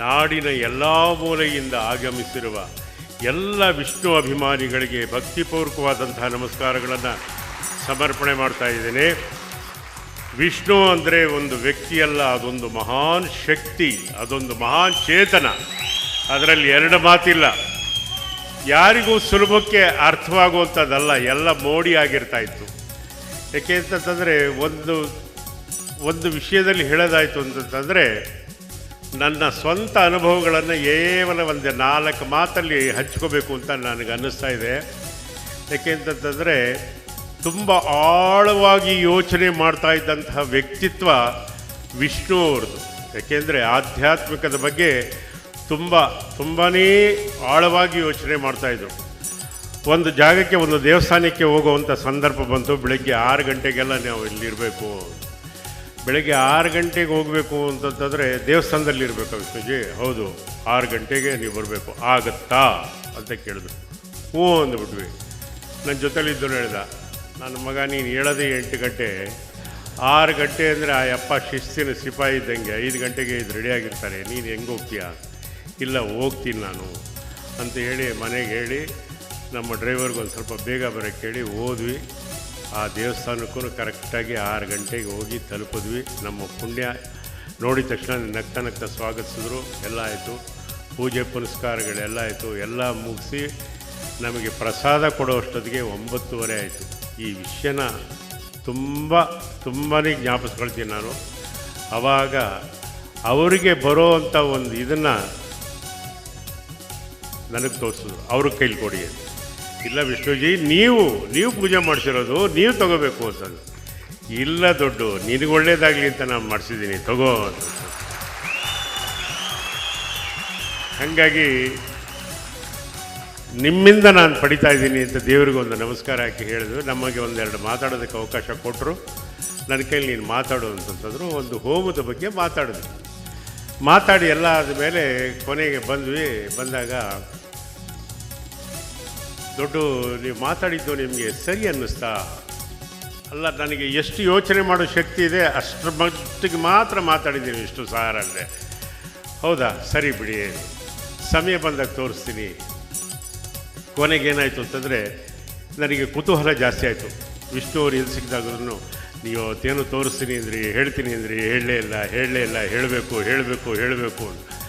ನಾಡಿನ ಎಲ್ಲ ಮೂಲೆಯಿಂದ ಆಗಮಿಸಿರುವ ಎಲ್ಲ ವಿಷ್ಣು ಅಭಿಮಾನಿಗಳಿಗೆ ಭಕ್ತಿಪೂರ್ವಕವಾದಂತಹ ನಮಸ್ಕಾರಗಳನ್ನು ಸಮರ್ಪಣೆ ಮಾಡ್ತಾ ಇದ್ದೇನೆ. ವಿಷ್ಣು ಅಂದರೆ ಒಂದು ವ್ಯಕ್ತಿಯಲ್ಲ, ಅದೊಂದು ಮಹಾನ್ ಶಕ್ತಿ, ಅದೊಂದು ಮಹಾನ್ ಚೇತನ. ಅದರಲ್ಲಿ ಎರಡು ಮಾತಿಲ್ಲ. ಯಾರಿಗೂ ಸುಲಭಕ್ಕೆ ಅರ್ಥವಾಗುವಂಥದ್ದಲ್ಲ, ಎಲ್ಲ ಮೋಡಿ ಆಗಿರ್ತಾ ಇತ್ತು. ಯಾಕೆ ಅಂತಂತಂದರೆ, ಒಂದು ಒಂದು ವಿಷಯದಲ್ಲಿ ಹೇಳೋದಾಯಿತು ಅಂತಂತಂದರೆ ನನ್ನ ಸ್ವಂತ ಅನುಭವಗಳನ್ನು ಕೇವಲ ಒಂದು ನಾಲ್ಕು ಮಾತಲ್ಲಿ ಹಂಚ್ಕೋಬೇಕು ಅಂತ ನನಗೆ ಅನ್ನಿಸ್ತಾ ಇದೆ. ಯಾಕೆ ಅಂತಂತಂದರೆ, ತುಂಬ ಆಳವಾಗಿ ಯೋಚನೆ ಮಾಡ್ತಾ ಇದ್ದಂತಹ ವ್ಯಕ್ತಿತ್ವ ವಿಷ್ಣು ಅವ್ರದ್ದು ಯಾಕೆಂದರೆ ಆಧ್ಯಾತ್ಮಿಕದ ಬಗ್ಗೆ ತುಂಬ ತುಂಬಾ ಆಳವಾಗಿ ಯೋಚನೆ ಮಾಡ್ತಾಯಿದ್ರು ಒಂದು ಜಾಗಕ್ಕೆ, ಒಂದು ದೇವಸ್ಥಾನಕ್ಕೆ ಹೋಗುವಂಥ ಸಂದರ್ಭ ಬಂತು. ಬೆಳಗ್ಗೆ ಆರು ಗಂಟೆಗೆಲ್ಲ ನಾವು ಇಲ್ಲಿರಬೇಕು. ಬೆಳಗ್ಗೆ ಆರು ಗಂಟೆಗೆ ಹೋಗಬೇಕು ಅಂತಂತಂದರೆ ದೇವಸ್ಥಾನದಲ್ಲಿ ಇರಬೇಕು ವಿಷ್ಣುಜಿ ಹೌದು, ಆರು ಗಂಟೆಗೆ ನೀವು ಬರಬೇಕು. ಆಗತ್ತಾ? ಅಂತ ಕೇಳಿದ್ರು. ಹ್ಞೂ ಅಂದ್ಬಿಟ್ವಿ. ನನ್ನ ಜೊತೆಲಿದ್ದು ಹೇಳ್ದ ನನ್ನ ಮಗ, ನೀನು ಹೇಳೋದೇ ಎಂಟು ಗಂಟೆ. ಆರು ಗಂಟೆ ಅಂದರೆ ಆ ಯಪ್ಪ ಶಿಸ್ತಿನ ಸಿಪಾಯಿ ಇದ್ದಂಗೆ ಐದು ಗಂಟೆಗೆ ಇದು ರೆಡಿಯಾಗಿರ್ತಾರೆ ನೀನು ಹೆಂಗೆ ಹೋಗ್ತೀಯಾ? ಇಲ್ಲ, ಹೋಗ್ತೀನಿ ನಾನು. ಅಂತ ಹೇಳಿ ಮನೆಗೆ ಹೇಳಿ, ನಮ್ಮ ಡ್ರೈವರ್ಗೆ ಒಂದು ಸ್ವಲ್ಪ ಬೇಗ ಬರೋಕ್ಕೆ ಹೇಳಿ ಹೋದ್ವಿ. ಆ ದೇವಸ್ಥಾನಕ್ಕೂ ಕರೆಕ್ಟಾಗಿ ಆರು ಗಂಟೆಗೆ ಹೋಗಿ ತಲುಪಿದ್ವಿ. ನಮ್ಮ ಪುಣ್ಯ ನೋಡಿದ ತಕ್ಷಣ ನಗ್ತ ನಗ್ತ ಸ್ವಾಗತಿಸಿದ್ರು. ಎಲ್ಲ ಆಯಿತು. ಪೂಜೆ ಪುನಸ್ಕಾರಗಳೆಲ್ಲ ಆಯಿತು. ಎಲ್ಲ ಮುಗಿಸಿ ನಮಗೆ ಪ್ರಸಾದ ಕೊಡೋಷ್ಟೊತ್ತಿಗೆ ಒಂಬತ್ತುವರೆ ಆಯಿತು. ಈ ವಿಷಯನ ತುಂಬ ತುಂಬಾ ಜ್ಞಾಪಿಸ್ಕೊಳ್ತೀನಿ ನಾನು. ಆವಾಗ ಅವರಿಗೆ ಬರೋ ಅಂಥ ಒಂದು ಇದನ್ನು ನನಗೆ ತೋರಿಸಿದ್ರು. ಅವ್ರ ಕೈಲಿ ಕೊಡಿ ಅಂತ. ಇಲ್ಲ ವಿಷ್ಣುಜಿ, ನೀವು ನೀವು ಪೂಜೆ ಮಾಡಿಸಿರೋದು, ನೀವು ತಗೋಬೇಕು ಅಂತ ಇಲ್ಲ ದೊಡ್ಡ, ನಿನಗೆ ಒಳ್ಳೇದಾಗಲಿ ಅಂತ ನಾನು ಮಾಡಿಸಿದ್ದೀನಿ, ತಗೋ ಹಾಗಾಗಿ, ನಿಮ್ಮಿಂದ ನಾನು ಪಡಿತಾ ಇದ್ದೀನಿ ಅಂತ ದೇವರಿಗೆ ಒಂದು ನಮಸ್ಕಾರ ಹಾಕಿ ಹೇಳಿದ್ರು. ನಮಗೆ ಒಂದೆರಡು ಮಾತಾಡೋದಕ್ಕೆ ಅವಕಾಶ ಕೊಟ್ಟರು ನನ್ನ ಕೈಲಿ ನೀನು ಮಾತಾಡು ಅಂತಂತಂದ್ರು, ಒಂದು ಹೋಮದ ಬಗ್ಗೆ ಮಾತಾಡಿದ್ವಿ ಮಾತಾಡಿ ಎಲ್ಲ ಆದಮೇಲೆ ಕೊನೆಗೆ ಬಂದ್ವಿ, ಬಂದಾಗ ದೊಡ್ಡ ನೀವು ಮಾತಾಡಿದ್ದು ನಿಮಗೆ ಸರಿ ಅನ್ನಿಸ್ತಾ? ಅಲ್ಲ, ನನಗೆ ಎಷ್ಟು ಯೋಚನೆ ಮಾಡೋ ಶಕ್ತಿ ಇದೆ, ಅಷ್ಟರ ಮಟ್ಟಿಗೆ ಮಾತ್ರ ಮಾತಾಡಿದ್ದೀನಿ ಇಷ್ಟು ಸಾರ ಅಂದರೆ ಹೌದಾ? ಸರಿ ಬಿಡಿ. ಸಮಯ ಬಂದಾಗ ತೋರಿಸ್ತೀನಿ. ಕೊನೆಗೇನಾಯಿತು ಅಂತಂದರೆ, ನನಗೆ ಕುತೂಹಲ ಜಾಸ್ತಿ ಆಯಿತು. ವಿಷ್ಣು ಅವ್ರು ಎಲ್ಲಿ ಸಿಕ್ಕಿದಾಗ್ರೂ ನೀವು ಅವತ್ತೇನು ತೋರಿಸ್ತೀನಿ ಅಂದ್ರಿ, ಹೇಳ್ತೀನಿ ಅಂದ್ರಿ, ಹೇಳಲೇ ಇಲ್ಲ ಹೇಳಲೇ ಇಲ್ಲ, ಹೇಳಬೇಕು ಹೇಳಬೇಕು ಹೇಳಬೇಕು ಅಂತ.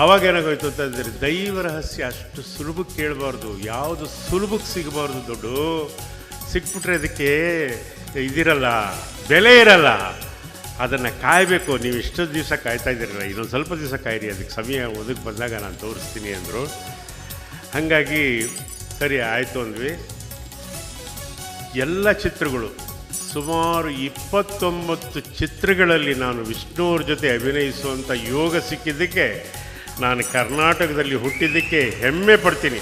ಆವಾಗ ಏನಾಗೋಯ್ತು ಅಂತಂದರೆ ದೈವ ರಹಸ್ಯ ಅಷ್ಟು ಸುಲಭಕ್ಕೆ ಕೇಳಬಾರ್ದು, ಯಾವುದು ಸುಲಭಕ್ಕೆ ಸಿಗಬಾರ್ದು ದುಡ್ಡು, ಸಿಕ್ಬಿಟ್ರೆ ಅದಕ್ಕೆ ಇದಿರಲ್ಲ, ಬೆಲೆ ಇರಲ್ಲ. ಅದನ್ನು ಕಾಯಬೇಕು, ನೀವು ಇಷ್ಟು ದಿವಸ ಕಾಯ್ತಾ ಇದ್ದೀರಲ್ಲ, ಇನ್ನೊಂದು ಸ್ವಲ್ಪ ದಿವಸ ಕಾಯಿರಿ, ಅದಕ್ಕೆ ಸಮಯ ಒದಗಿ ಬಂದಾಗ ನಾನು ತೋರಿಸ್ತೀನಿ ಅಂದರು. ಹಾಗಾಗಿ ಸರಿ, ಆಯಿತು ಅಂದ್ವಿ. ಎಲ್ಲ ಚಿತ್ರಗಳು, ಸುಮಾರು ಇಪ್ಪತ್ತೊಂಬತ್ತು ಚಿತ್ರಗಳಲ್ಲಿ ನಾನು ವಿಷ್ಣುವ್ರ ಜೊತೆ ಅಭಿನಯಿಸುವಂಥ ಯೋಗ ಸಿಕ್ಕಿದ್ದಕ್ಕೆ ನಾನು ಕರ್ನಾಟಕದಲ್ಲಿ ಹುಟ್ಟಿದ್ದಕ್ಕೆ ಹೆಮ್ಮೆ ಪಡ್ತೀನಿ.